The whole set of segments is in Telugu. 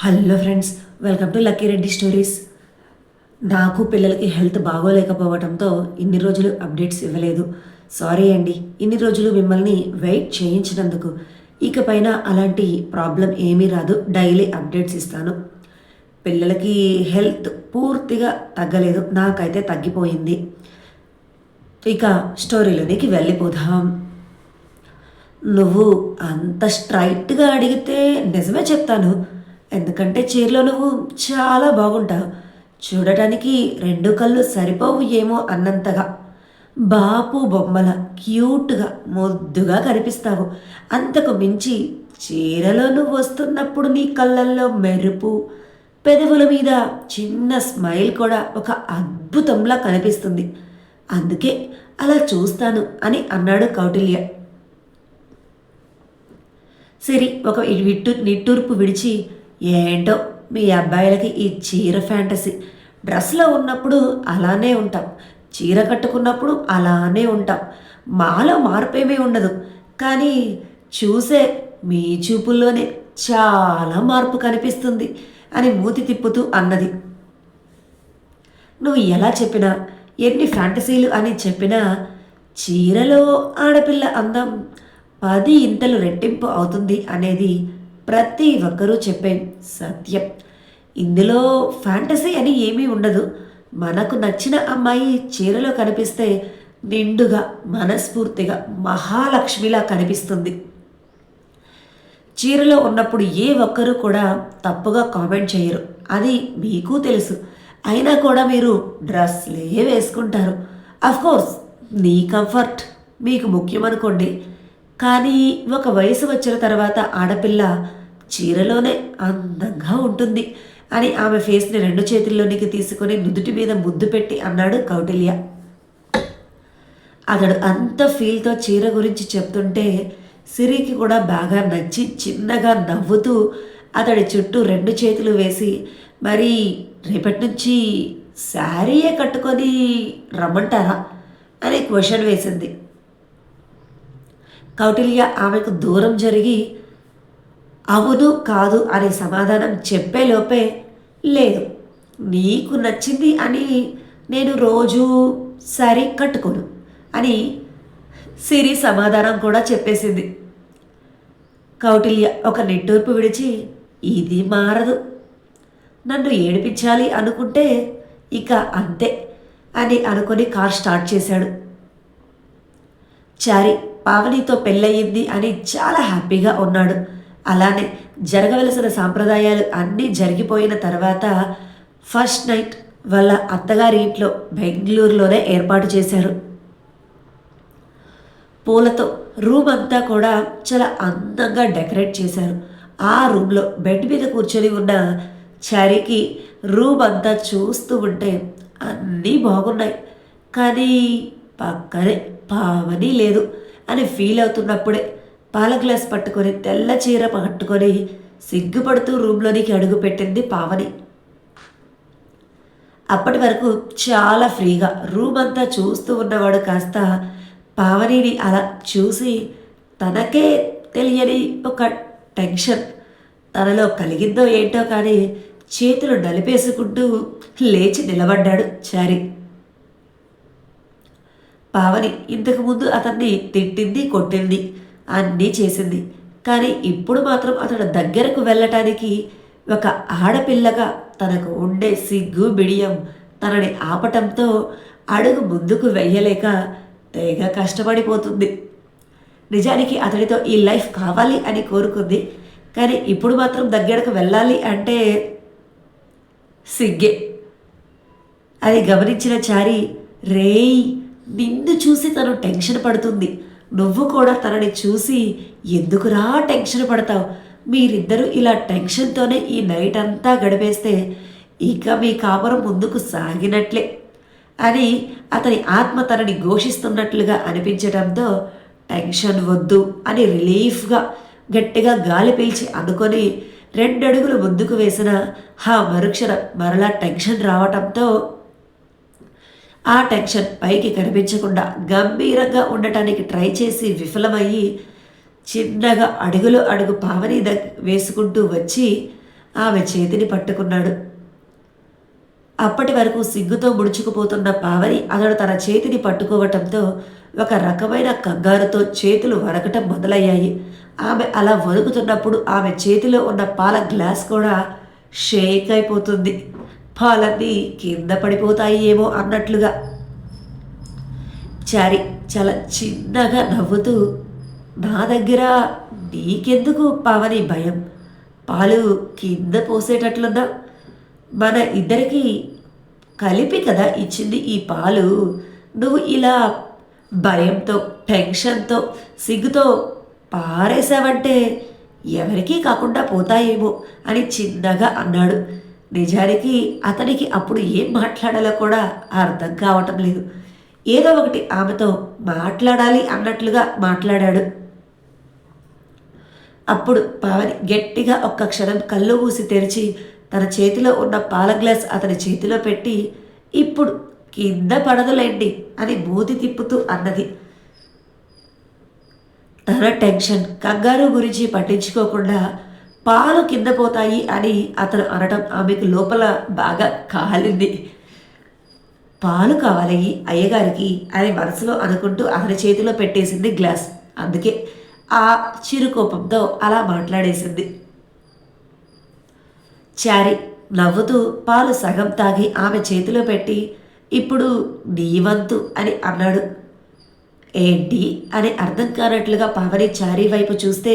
Hello friends welcome to Lucky Reddy stories. నాకు పిల్లలకి హెల్త్ బాగోలేకపోవడంతో ఇన్ని రోజులు అప్డేట్స్ ఇవ్వలేదు. సారీ అండి ఇన్ని రోజులు మిమ్మల్ని వెయిట్ చేయించినందుకు. ఇకపైన అలాంటి ప్రాబ్లం ఏమీ రాదు డైలీ అప్డేట్స్ ఇస్తాను. పిల్లలకి హెల్త్ పూర్తిగా తగ్గలేదు నాకైతే తగ్గిపోయింది. ఇక స్టోరీలోనికి వెళ్ళిపోదాం. నువ్వు అంత స్ట్రైట్గా అడిగితే నిజమే చెప్తాను. ఎందుకంటే చీరలో నువ్వు చాలా బాగుంటావు. చూడటానికి రెండు కళ్ళు సరిపోవు ఏమో అన్నంతగా. బాపు బొమ్మల క్యూట్గా ముద్దుగా కనిపిస్తావు. అంతకు మించి చీరలో నువ్వు వస్తున్నప్పుడు నీ కళ్ళల్లో మెరుపు పెదవుల మీద చిన్న స్మైల్ కూడా ఒక అద్భుతంలా కనిపిస్తుంది. అందుకే అలా చూస్తాను అని అన్నాడు కౌటిల్య. సిరి ఒక విట్టు నిట్టూర్పు విడిచి ఏంటో మీ అబ్బాయిలకి ఈ చీర ఫ్యాంటసీ డ్రెస్లో ఉన్నప్పుడు అలానే ఉంటాం. చీర కట్టుకున్నప్పుడు అలానే ఉంటాం. మాలో మార్పేమీ ఉండదు. కానీ చూసే మీ చూపుల్లోనే చాలా మార్పు కనిపిస్తుంది అని మూతి తిప్పుతూ అన్నది. నువ్వు ఎలా చెప్పినా ఎన్ని ఫ్యాంటసీలు అని చెప్పినా చీరలో ఆడపిల్ల అందం పది ఇంతలు రెట్టింపు అవుతుంది అనేది ప్రతి ఒక్కరూ చెప్పే సత్యం. ఇందులో ఫ్యాంటసీ అని ఏమీ ఉండదు. మనకు నచ్చిన అమ్మాయి చీరలో కనిపిస్తే నిండుగా మనస్ఫూర్తిగా మహాలక్ష్మిలా కనిపిస్తుంది. చీరలో ఉన్నప్పుడు ఏ ఒక్కరూ కూడా తప్పుగా కామెంట్ చేయరు. అది మీకు తెలుసు. అయినా కూడా మీరు డ్రెస్లే వేసుకుంటారు. కోర్స్ నీ కంఫర్ట్ మీకు ముఖ్యమనుకోండి. కానీ ఒక వయసు వచ్చిన తర్వాత ఆడపిల్ల చీరలోనే అందంగా ఉంటుంది అని ఆమె ఫేస్ని రెండు చేతుల్లోనికి తీసుకొని నుదుటి మీద ముద్దు పెట్టి అన్నాడు కౌటిల్య. అతడు అంత ఫీల్తో చీర గురించి చెప్తుంటే సిరికి కూడా బాగా నచ్చి చిన్నగా నవ్వుతూ అతడి చుట్టూ రెండు చేతులు వేసి మరి రేపటి నుంచి శారీయే కట్టుకొని రమ్మంటారా? అని క్వశ్చన్ వేసింది. కౌటిల్య ఆమెకు దూరం జరిగి అవును కాదు అనే సమాధానం చెప్పేలోపే లేదు నీకు నచ్చింది అని నేను రోజు సరి కట్టుకోను అని సిరి సమాధానం కూడా చెప్పేసింది. కౌటిల్య ఒక నిట్టూర్పు విడిచి ఇది మారదు. నన్ను ఏడిపించాలి అనుకుంటే ఇక అంతే అని అనుకొని కార్ స్టార్ట్ చేశాడు. చారి పావనితో పెళ్ళయింది అని చాలా హ్యాపీగా ఉన్నాడు. అలానే జరగవలసిన సాంప్రదాయాలు అన్నీ జరిగిపోయిన తర్వాత ఫస్ట్ నైట్ వాళ్ళ అత్తగారి ఇంట్లో బెంగళూరులోనే ఏర్పాటు చేశారు. పూలతో రూమ్ అంతా కూడా చాలా అందంగా డెకరేట్ చేశారు. ఆ రూమ్లో బెడ్ మీద కూర్చొని ఉన్న చారికి రూమ్ అంతా చూస్తూ ఉంటే అన్నీ బాగున్నాయి. కానీ పక్కనే పావని లేదు. అని ఫీల్ అవుతున్నప్పుడే పాల గ్లాస్ పట్టుకొని తెల్ల చీర పట్టుకొని సిగ్గుపడుతూ రూమ్లోనికి అడుగుపెట్టింది పావని. అప్పటి వరకు చాలా ఫ్రీగా రూమ్ అంతా చూస్తూ ఉన్నవాడు కాస్త పావనిని అలా చూసి తనకే తెలియని ఒక టెన్షన్. తనలో కలిగిందో ఏంటో కానీ చేతులు నలిపేసుకుంటూ లేచి నిలబడ్డాడు చారి. పావని ఇంతకుముందు అతన్ని తిట్టింది కొట్టింది అన్నీ చేసింది. కానీ ఇప్పుడు మాత్రం అతడు దగ్గరకు వెళ్ళటానికి ఒక ఆడపిల్లగా తనకు ఉండే సిగ్గు బిడియం తనని ఆపటంతో అడుగు ముందుకు వెయ్యలేక తెగ కష్టపడిపోతుంది. నిజానికి అతడితో ఈ లైఫ్ కావాలి అని కోరుకుంది. కానీ ఇప్పుడు మాత్రం దగ్గరకు వెళ్ళాలి అంటే సిగ్గే. అది గమనించిన చారి రేయ్ నిన్ను చూసి తను టెన్షన్ పడుతుంది. నువ్వు కూడా తనని చూసి ఎందుకురా టెన్షన్ పడతావు? మీరిద్దరూ ఇలా టెన్షన్తోనే ఈ నైట్ అంతా గడిపేస్తే ఇక మీ కాపురం ముందుకు సాగినట్లే అని అతని ఆత్మ తనని ఘోషిస్తున్నట్లుగా అనిపించడంతో టెన్షన్ వద్దు అని రిలీఫ్గా గట్టిగా గాలి పీల్చి అనుకొని రెండడుగులు ముందుకు వేసిన ఆ మరుక్షణ మరలా టెన్షన్ రావటంతో ఆ టెన్షన్ పైకి కనిపించకుండా గంభీరంగా ఉండటానికి ట్రై చేసి విఫలమయ్యి చిన్నగా అడుగులో అడుగు పావని ద వేసుకుంటూ వచ్చి ఆమె చేతిని పట్టుకున్నాడు. అప్పటి వరకు సిగ్గుతో ముడుచుకుపోతున్న పావని అతడు తన చేతిని పట్టుకోవటంతో ఒక రకమైన కంగారుతో చేతులు వరకటం మొదలయ్యాయి. ఆమె అలా వణుకుతున్నప్పుడు ఆమె చేతిలో ఉన్న పాల గ్లాస్ కూడా షేక్ అయిపోతుంది. పాలన్నీ కింద పడిపోతాయి ఏమో అన్నట్లుగా. చారి చాలా చిన్నగా నవ్వుతూ నా దగ్గర నీకెందుకు పావని భయం? పాలు కింద పోసేటట్లున్నా? మన ఇద్దరికి కలిపి కదా ఇచ్చింది ఈ పాలు. నువ్వు ఇలా భయంతో టెన్షన్తో సిగ్గుతో పారేశావంటే ఎవరికీ కాకుండా పోతాయేమో అని చిన్నగా అన్నాడు. నిజానికి అతనికి అప్పుడు ఏం మాట్లాడాలో కూడా అర్థం కావటం లేదు. ఏదో ఒకటి ఆమెతో మాట్లాడాలి అన్నట్లుగా మాట్లాడాడు. అప్పుడు పావని గట్టిగా ఒక్క క్షణం కళ్ళు మూసి తెరిచి తన చేతిలో ఉన్న పాల గ్లాస్ అతని చేతిలో పెట్టి ఇప్పుడు కింద పడదులేండి అని మూతి తిప్పుతూ అన్నది. తన టెన్షన్ కంగారు గురించి పట్టించుకోకుండా పాలు కింద పోతాయి అని అతను అనడం ఆమెకు లోపల బాగా కాలింది. పాలు కావాలి అయ్యగారికి అని మనసులో అనుకుంటూ అతని చేతిలో పెట్టేసింది గ్లాస్. అందుకే ఆ చిరుకోపంతో అలా మాట్లాడేసింది. చారి నవ్వుతూ పాలు సగం తాగి ఆమె చేతిలో పెట్టి ఇప్పుడు నీ వంతు అని అన్నాడు. ఏంటి? అని అర్థం కానట్లుగా పవని చారీ వైపు చూస్తే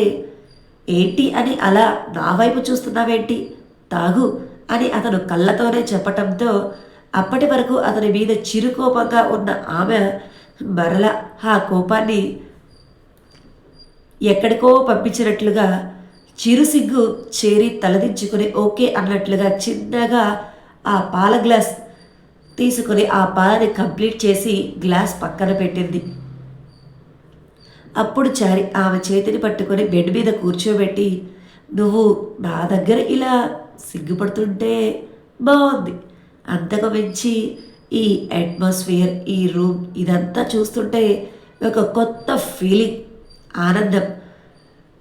ఏంటి అని అలా నా వైపు చూస్తున్నావేంటి? తాగు అని అతను కళ్ళతోనే చెప్పటంతో అప్పటి వరకు అతని మీద చిరుకోపంగా ఉన్న ఆమె మరల ఆ కోపాన్ని ఎక్కడికో పంపించినట్లుగా చిరుసిగ్గు చేరి తలదించుకుని ఓకే అన్నట్లుగా చిన్నగా ఆ పాల గ్లాస్ తీసుకుని ఆ పాలని కంప్లీట్ చేసి గ్లాస్ పక్కన పెట్టింది. అప్పుడు చారి ఆమె చేతిని పట్టుకొని బెడ్ మీద కూర్చోబెట్టి నువ్వు నా దగ్గర ఇలా సిగ్గుపడుతుంటే బాగుంది అంతకు మించి ఈ అట్మాస్ఫియర్ ఈ రూమ్ ఇదంతా చూస్తుంటే ఒక కొత్త ఫీలింగ్ ఆనందం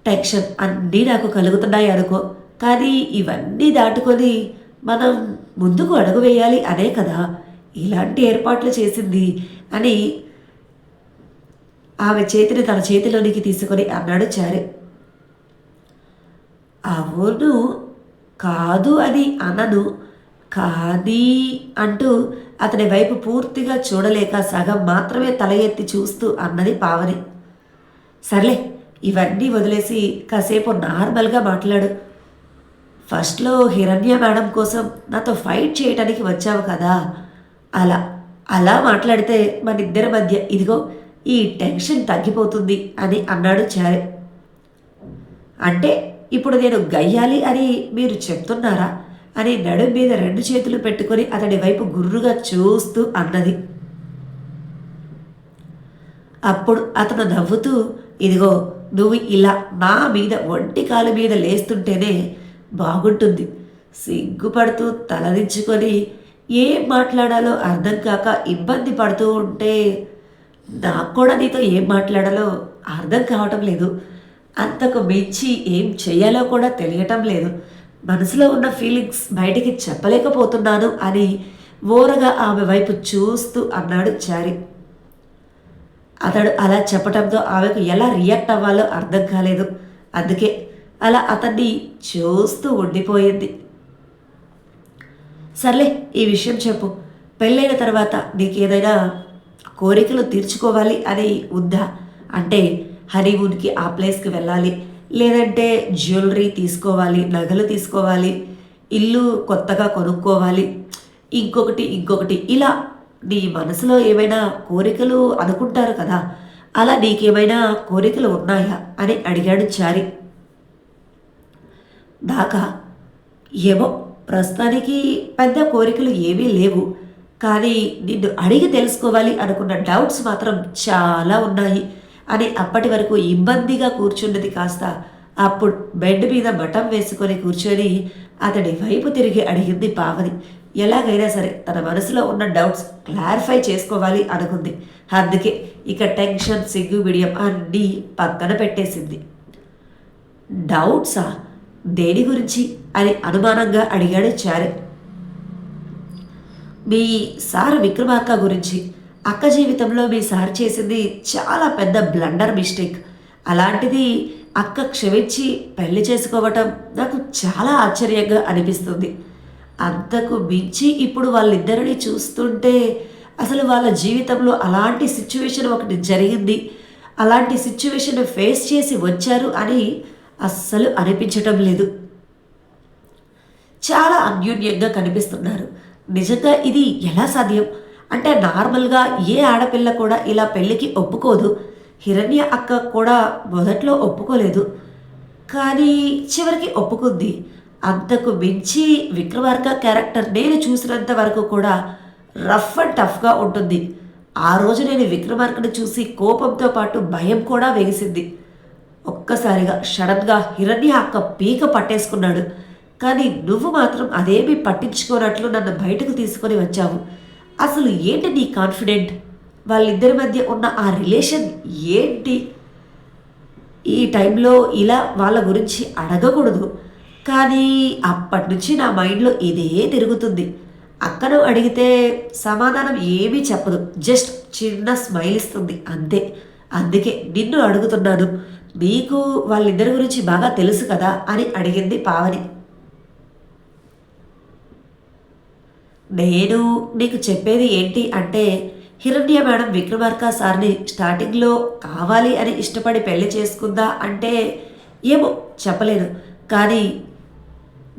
టెన్షన్ అన్నీ నాకు కలుగుతున్నాయి అనుకో. కానీ ఇవన్నీ దాటుకొని మనం ముందుకు అడుగు వేయాలి అనే కదా. ఇలాంటి ఏర్పాట్లు చేసింది అని ఆమె చేతిని తన చేతిలోనికి తీసుకొని అన్నాడు చారి. అవును కాదు అని అనను కానీ అంటూ అతని వైపు పూర్తిగా చూడలేక సగం మాత్రమే తల ఎత్తి చూస్తూ అన్నది పావని. సర్లే ఇవన్నీ వదిలేసి కాసేపు నార్మల్గా మాట్లాడు. ఫస్ట్లో హిరణ్య మేడం కోసం నాతో ఫైట్ చేయడానికి వచ్చావు కదా. అలా అలా మాట్లాడితే మన ఇద్దరి మధ్య ఇదిగో ఈ టెన్షన్ తగ్గిపోతుంది అని అన్నాడు చారి అంటే ఇప్పుడు నేను గయ్యాలి అని మీరు చెప్తున్నారా అని నడుం మీద రెండు చేతులు పెట్టుకొని అతడి వైపు గుర్రుగా చూస్తూ అన్నది. అప్పుడు అతను నవ్వుతూ ఇదిగో నువ్వు ఇలా నా మీద ఒంటి కాలు మీద లేస్తుంటేనే బాగుంటుంది. సిగ్గుపడుతూ తలదించుకొని ఏం మాట్లాడాలో అర్థం కాక ఇబ్బంది పడుతూ ఉంటే నాకు కూడా నీతో ఏం మాట్లాడాలో అర్థం కావటం లేదు. అంతకు మించి ఏం చేయాలో కూడా తెలియటం లేదు. మనసులో ఉన్న ఫీలింగ్స్ బయటికి చెప్పలేకపోతున్నాను అని ఓరగా ఆమె వైపు చూస్తూ అన్నాడు చారి. అతడు అలా చెప్పటంతో ఆమెకు ఎలా రియాక్ట్ అవ్వాలో అర్థం కాలేదు. అందుకే అలా అతన్ని చూస్తూ ఉండిపోయింది. సర్లే ఈ విషయం చెప్పు. పెళ్ళైన తర్వాత నీకు ఏదైనా కోరికలు తీర్చుకోవాలి. అని ఉద్దా అంటే హనీమూన్కి ఆ ప్లేస్కి వెళ్ళాలి. లేదంటే జ్యువెలరీ తీసుకోవాలి నగలు తీసుకోవాలి ఇల్లు కొత్తగా కొనుక్కోవాలి. ఇంకొకటి ఇంకొకటి. ఇలా నీ మనసులో ఏమైనా కోరికలు అనుకుంటారు కదా? అలా నీకేమైనా కోరికలు ఉన్నాయా? అని అడిగాడు చారి. దాకా ఏమో ప్రస్తుతానికి పెద్ద కోరికలు ఏమీ లేవు. కానీ నిన్ను అడిగి తెలుసుకోవాలి అనుకున్న డౌట్స్ మాత్రం చాలా ఉన్నాయి. అని అప్పటి వరకు ఇబ్బందిగా కూర్చున్నది కాస్త. అప్పుడు బెడ్ మీద మఠం వేసుకొని కూర్చొని అతడి వైపు తిరిగి అడిగింది పావని. ఎలాగైనా సరే తన మనసులో ఉన్న డౌట్స్ క్లారిఫై చేసుకోవాలి అనుకుంది. అందుకే ఇక టెన్షన్ సిగ్గు బిడియం అన్నీ పక్కన పెట్టేసింది. డౌట్సా దేని గురించి? అని అనుమానంగా అడిగాడు చారు. మీ సార్ విక్రమార్క గురించి. అక్క జీవితంలో మీ సార్ చేసింది చాలా పెద్ద బ్లండర్ మిస్టేక్. అలాంటిది అక్క క్షమించి పెళ్ళి చేసుకోవటం నాకు చాలా ఆశ్చర్యంగా అనిపిస్తుంది. అంతకు మించి ఇప్పుడు వాళ్ళిద్దరిని చూస్తుంటే అసలు వాళ్ళ జీవితంలో అలాంటి సిచ్యువేషన్ ఒకటి జరిగింది. అలాంటి సిచ్యువేషన్ ఫేస్ చేసి వచ్చారు అని అస్సలు అనిపించటం లేదు. చాలా అన్యోన్యంగా కనిపిస్తున్నారు. నిజంగా ఇది ఎలా సాధ్యం? అంటే నార్మల్గా ఏ ఆడపిల్ల కూడా ఇలా పెళ్ళికి ఒప్పుకోదు. హిరణ్య అక్క కూడా మొదట్లో ఒప్పుకోలేదు. కానీ చివరికి ఒప్పుకుంది. అంతకు మించి విక్రమార్క క్యారెక్టర్ నేను చూసినంత వరకు కూడా రఫ్ అండ్ టఫ్గా ఉంటుంది. ఆ రోజు నేను విక్రమార్కను చూసి కోపంతో పాటు భయం కూడా వేసింది ఒక్కసారిగా షడన్గా హిరణ్య అక్క పీక పట్టేసుకున్నాడు. కానీ నువ్వు మాత్రం అదేమీ పట్టించుకోనట్లు నన్ను బయటకు తీసుకొని వచ్చావు. అసలు ఏంటి నీ కాన్ఫిడెంట్? వాళ్ళిద్దరి మధ్య ఉన్న ఆ రిలేషన్ ఏంటి? ఈ టైంలో ఇలా వాళ్ళ గురించి అడగకూడదు. కానీ అప్పటి నుంచి నా మైండ్లో ఇదే తిరుగుతుంది. అక్కను అడిగితే సమాధానం ఏమీ చెప్పదు. జస్ట్ చిన్న స్మైల్ ఇస్తుంది. అంతే. అందుకే నిన్ను అడుగుతున్నాను. నీకు వాళ్ళిద్దరి గురించి బాగా తెలుసు కదా అని అడిగింది పావని. నేను నీకు చెప్పేది ఏంటి అంటే హిరణ్య మేడం విక్రమార్క సార్ని స్టార్టింగ్లో కావాలి అని ఇష్టపడి పెళ్ళి చేసుకుందా అంటే ఏమో చెప్పలేను. కానీ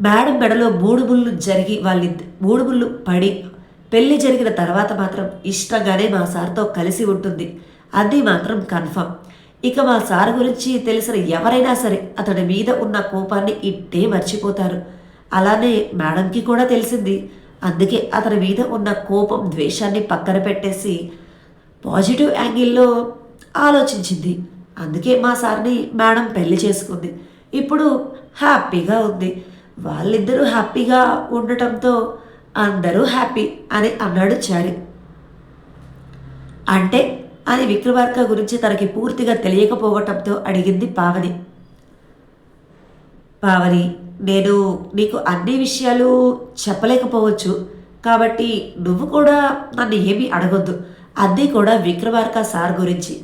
మేడం మెడలో మూడు ముళ్ళు జరిగి వాళ్ళ మూడు ముళ్ళు పడి పెళ్ళి జరిగిన తర్వాత మాత్రం ఇష్టంగానే మా సార్తో కలిసి ఉంటుంది. అది మాత్రం కన్ఫర్మ్. ఇక మా సార్ గురించి తెలిసిన ఎవరైనా సరే అతడి మీద ఉన్న కోపాన్ని ఇట్టే మర్చిపోతారు. అలానే మేడంకి కూడా తెలిసింది. అందుకే అతని మీద ఉన్న కోపం ద్వేషాన్ని పక్కన పెట్టేసి పాజిటివ్ యాంగిల్లో ఆలోచించింది. అందుకే మా సార్ని మేడం పెళ్ళి చేసుకుంది. ఇప్పుడు హ్యాపీగా ఉంది. వాళ్ళిద్దరూ హ్యాపీగా ఉండటంతో అందరూ హ్యాపీ అని అన్నాడు చారి. అంటే అని విక్రమార్క గురించి తనకి పూర్తిగా తెలియకపోవటంతో అడిగింది పావని. పావని నేను నీకు అన్ని విషయాలు చెప్పలేకపోవచ్చు. కాబట్టి నువ్వు కూడా నన్ను ఏమీ అడగొద్దు. అది కూడా విక్రమార్క సార్ గురించి.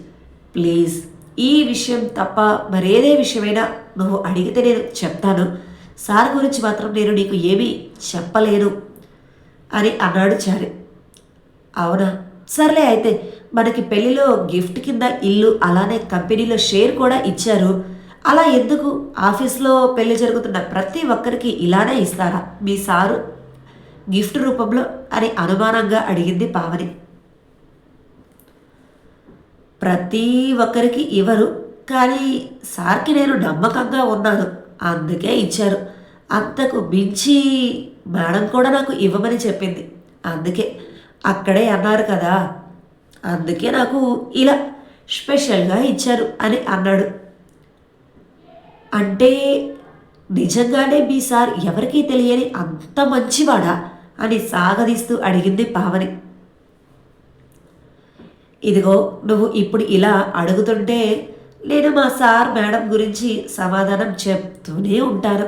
ప్లీజ్ ఈ విషయం తప్ప మరేదే విషయమైనా నువ్వు అడిగితే నేను చెప్తాను. సార్ గురించి మాత్రం నేను నీకు ఏమీ చెప్పలేను అని అన్నాడు చారి. అవునా? సర్లే అయితే మనకి పెళ్ళిలో గిఫ్ట్ కింద ఇల్లు అలానే కంపెనీలో షేర్ కూడా ఇచ్చారు. అలా ఎందుకు? ఆఫీస్లో పెళ్ళి జరుగుతున్న ప్రతి ఒక్కరికి ఇలానే ఇస్తారా? మీ సారు గిఫ్ట్ రూపంలో అని అనుమానంగా అడిగింది పావని. ప్రతి ఒక్కరికి ఇవ్వరు కానీ సార్కి నేను నమ్మకంగా ఉన్నాను. అందుకే ఇచ్చారు. అంతకు మించి మేడం కూడా నాకు ఇవ్వమని చెప్పింది. అందుకే అక్కడే అన్నారు కదా. అందుకే నాకు ఇలా స్పెషల్గా ఇచ్చారు అని అన్నాడు. అంటే నిజంగానే మీ సార్ ఎవరికీ తెలియని అంత మంచివాడా అని సాగదీస్తూ అడిగింది పావని. ఇదిగో నువ్వు ఇప్పుడు ఇలా అడుగుతుంటే నేను మా సార్ మేడం గురించి సమాధానం చెప్తూనే ఉంటాను.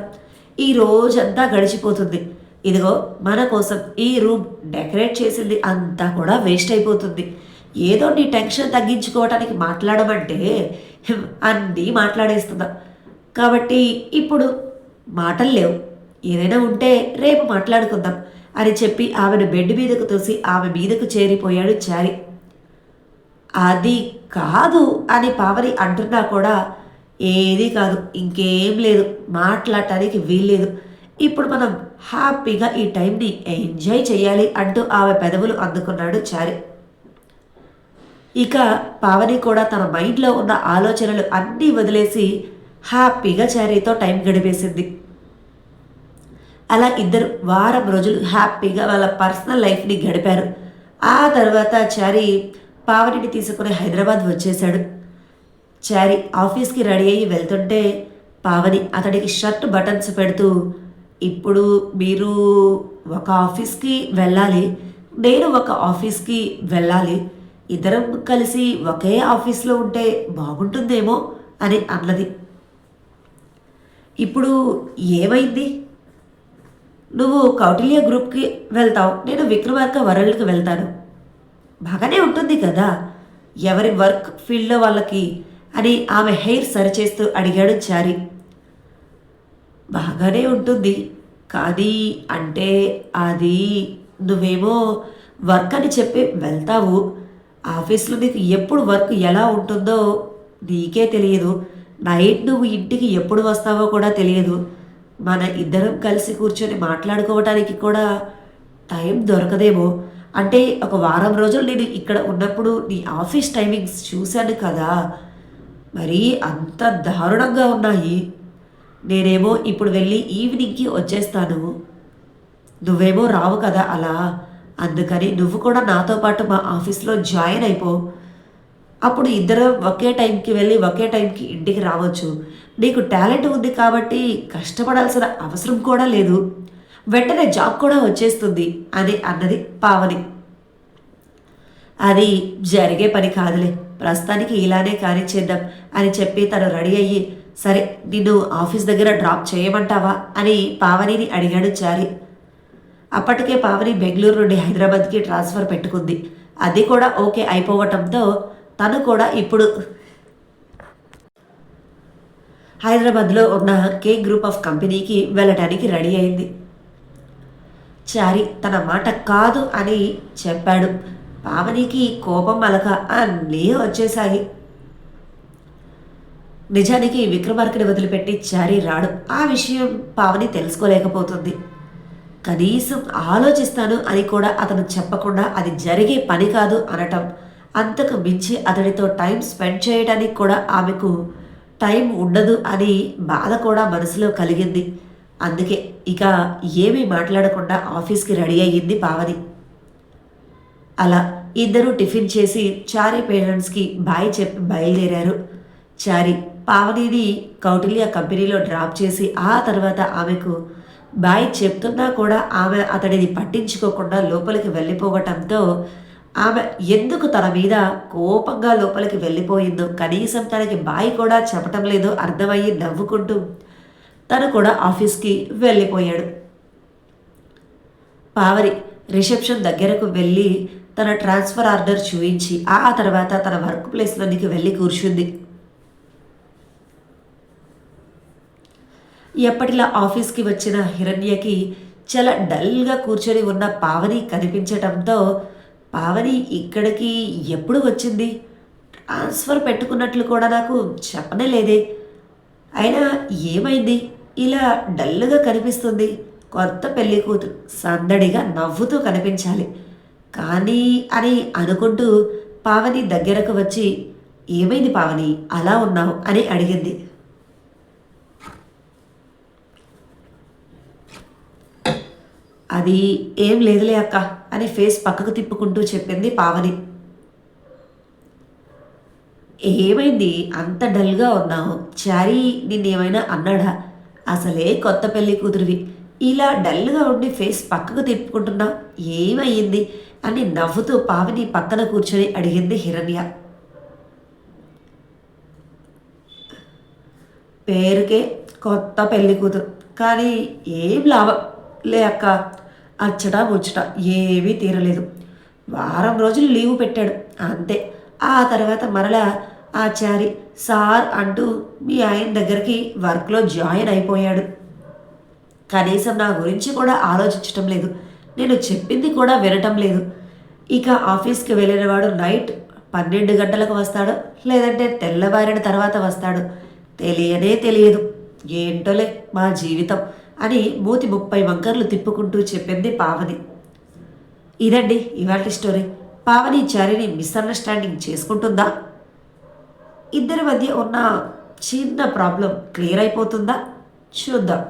ఈ రోజంతా గడిచిపోతుంది. ఇదిగో మన కోసం ఈ రూమ్ డెకరేట్ చేసింది అంతా కూడా వేస్ట్ అయిపోతుంది. ఏదో నీ టెన్షన్ తగ్గించుకోవటానికి మాట్లాడమంటే అన్నీ మాట్లాడేస్తున్నా. కాబట్టి ఇప్పుడు మాటలు లేవు. ఏదైనా ఉంటే రేపు మాట్లాడుకుందాం అని చెప్పి ఆమెను బెడ్ మీదకు తోసి ఆమె మీదకు చేరిపోయాడు చారి. అది కాదు అని పావని అంటున్నా కూడా ఏది కాదు ఇంకేం లేదు మాట్లాడటానికి వీల్లేదు. ఇప్పుడు మనం హ్యాపీగా ఈ టైంని ఎంజాయ్ చేయాలి అంటూ ఆమె పెదవులు అందుకున్నాడు చారి. ఇక పావని కూడా తన మైండ్లో ఉన్న ఆలోచనలు అన్నీ వదిలేసి హ్యాపీగా చారీతో టైం గడిపేసింది. అలా ఇద్దరు వారం రోజులు హ్యాపీగా వాళ్ళ పర్సనల్ లైఫ్ని గడిపారు. ఆ తర్వాత చారీ పావనిని తీసుకుని హైదరాబాద్ వచ్చేశాడు. చారీ ఆఫీస్కి రెడీ అయ్యి వెళ్తుంటే పావని అతడికి షర్ట్ బటన్స్ పెడుతూ ఇప్పుడు మీరు ఒక ఆఫీస్కి వెళ్ళాలి నేను ఒక ఆఫీస్కి వెళ్ళాలి. ఇద్దరం కలిసి ఒకే ఆఫీస్లో ఉంటే బాగుంటుందేమో అని అన్నది. ఇప్పుడు ఏమైంది? నువ్వు కౌటిల్య గ్రూప్కి వెళ్తావు నేను విక్రమార్క వరల్డ్కి వెళ్తాను. బాగానే ఉంటుంది కదా? ఎవరి వర్క్ ఫీల్డ్లో వాళ్ళకి అని ఆమె హెయిర్ సరిచేస్తూ అడిగాడు చారి. బాగానే ఉంటుంది కానీ అంటే అది నువ్వేమో వర్క్ అని చెప్పి వెళ్తావు. ఆఫీస్లో నీకు ఎప్పుడు వర్క్ ఎలా ఉంటుందో నీకే తెలియదు. నైట్ నువ్వు ఇంటికి ఎప్పుడు వస్తావో కూడా తెలియదు. మన ఇద్దరం కలిసి కూర్చొని మాట్లాడుకోవటానికి కూడా టైం దొరకదేమో. అంటే ఒక వారం రోజులు నేను ఇక్కడ ఉన్నప్పుడు నీ ఆఫీస్ టైమింగ్స్ చూశాను కదా. మరీ అంత దారుణంగా ఉన్నాయి. నేనేమో ఇప్పుడు వెళ్ళి ఈవినింగ్కి వచ్చేస్తాను. నువ్వేమో రావు కదా అలా. అందుకని నువ్వు కూడా నాతో పాటు మా ఆఫీస్లో జాయిన్ అయిపో. అప్పుడు ఇద్దరు ఒకే టైంకి వెళ్ళి ఒకే టైంకి ఇంటికి రావచ్చు. నీకు టాలెంట్ ఉంది కాబట్టి కష్టపడాల్సిన అవసరం కూడా లేదు. వెంటనే జాబ్ కూడా వచ్చేస్తుంది అని అన్నది పావని. అది జరిగే పని కాదులే. ప్రస్తుతానికి ఇలానే కానిచ్చేద్దాం అని చెప్పి తను రెడీ అయ్యి సరే నిన్ను ఆఫీస్ దగ్గర డ్రాప్ చేయమంటావా అని పావనిని అడిగాడు చారి. అప్పటికే పావని బెంగళూరు నుండి హైదరాబాద్కి ట్రాన్స్ఫర్ పెట్టుకుంది. అది కూడా ఓకే అయిపోవటంతో తను కూడా ఇప్పుడు హైదరాబాద్లో ఉన్న కే గ్రూప్ ఆఫ్ కంపెనీకి వెళ్ళటానికి రెడీ అయింది. చారి తన మాట కాదు అని చెప్పాడు. పావనికి కోపం అలక అన్నీ వచ్చేసాయి నిజానికి విక్రమార్కుని వదిలిపెట్టి చారి రాడు. ఆ విషయం పావని తెలుసుకోలేకపోతుంది. కనీసం ఆలోచిస్తాను అని కూడా అతను చెప్పకుండా అది జరిగే పని కాదు అనటం. అంతకు మించి అతడితో టైం స్పెండ్ చేయడానికి కూడా ఆమెకు టైం ఉండదు అని బాధ కూడా మనసులో కలిగింది. అందుకే ఇక ఏమీ మాట్లాడకుండా ఆఫీస్కి రెడీ అయ్యింది పావని. అలా ఇద్దరూ టిఫిన్ చేసి చారి పేరెంట్స్కి బాయ్ చెప్పి బయలుదేరారు. చారి పావనిని కౌటిల్య కంపెనీలో డ్రాప్ చేసి ఆ తర్వాత ఆమెకు బాయ్ చెప్తున్నా కూడా ఆమె అతడిని పట్టించుకోకుండా లోపలికి వెళ్ళిపోవటంతో ఆమె ఎందుకు తన మీద కోపంగా లోపలికి వెళ్ళిపోయిందో కనీసం తనకి బాయ్ కూడా చెప్పటం లేదో అర్థమయ్యి నవ్వుకుంటూ తను కూడా ఆఫీస్కి వెళ్ళిపోయాడు. పావరి రిసెప్షన్ దగ్గరకు వెళ్ళి తన ట్రాన్స్ఫర్ ఆర్డర్ చూయించి ఆ తర్వాత తన వర్క్ ప్లేస్లోనికి వెళ్ళి కూర్చుంది. ఎప్పటిలా ఆఫీస్కి వచ్చిన హిరణ్యకి చాలా డల్గా కూర్చొని ఉన్న పావని కనిపించటంతో పావని ఇక్కడికి ఎప్పుడు వచ్చింది? ట్రాన్స్ఫర్ పెట్టుకున్నట్లు కూడా నాకు చెప్పనే లేదే. అయినా ఏమైంది? ఇలా డల్గా కనిపిస్తుంది. కొత్త పెళ్ళి కూతురు సందడిగా నవ్వుతూ కనిపించాలి. కానీ అని అనుకుంటూ పావని దగ్గరకు వచ్చి ఏమైంది పావని? అలా ఉన్నావు? అని అడిగింది. అది ఏం లేదులే అక్క అని ఫేస్ పక్కకు తిప్పుకుంటూ చెప్పింది పావని. ఏమైంది? అంత డల్గా ఉన్నావు. చారీ నిన్నేమైనా అన్నాడా? అసలే కొత్త పెళ్ళి కూతురివి. ఇలా డల్గా ఉండి ఫేస్ పక్కకు తిప్పుకుంటున్నా ఏమయ్యింది? అని నవ్వుతూ పావని పక్కన కూర్చొని అడిగింది హిరణ్య. పేరుకే కొత్త పెళ్ళి కూతురు. కానీ ఏం లాభం లే అక్క? అచ్చట ముచ్చట ఏమీ తీరలేదు. వారం రోజులు లీవ్ పెట్టాడు. అంతే. ఆ తర్వాత మరలా ఆచారి సార్ అంటూ మీ ఆయన దగ్గరికి వర్క్లో జాయిన్ అయిపోయాడు. కనీసం నా గురించి కూడా ఆలోచించటం లేదు. నేను చెప్పింది కూడా వినటం లేదు. ఇక ఆఫీస్కి వెళ్ళినవాడు నైట్ పన్నెండు గంటలకు వస్తాడు లేదంటే తెల్లవారిన తర్వాత వస్తాడు తెలియనే తెలియదు. ఏంటోలే మా జీవితం. అని మూతి ముప్పై వంకర్లు తిప్పుకుంటూ చెప్పింది పావని. ఇదండి ఇవాటి స్టోరీ. పావని చారిని మిస్అండర్స్టాండింగ్ చేసుకుంటుందా? ఇద్దరి మధ్య ఉన్న చిన్న ప్రాబ్లం క్లియర్ అయిపోతుందా? చూద్దాం.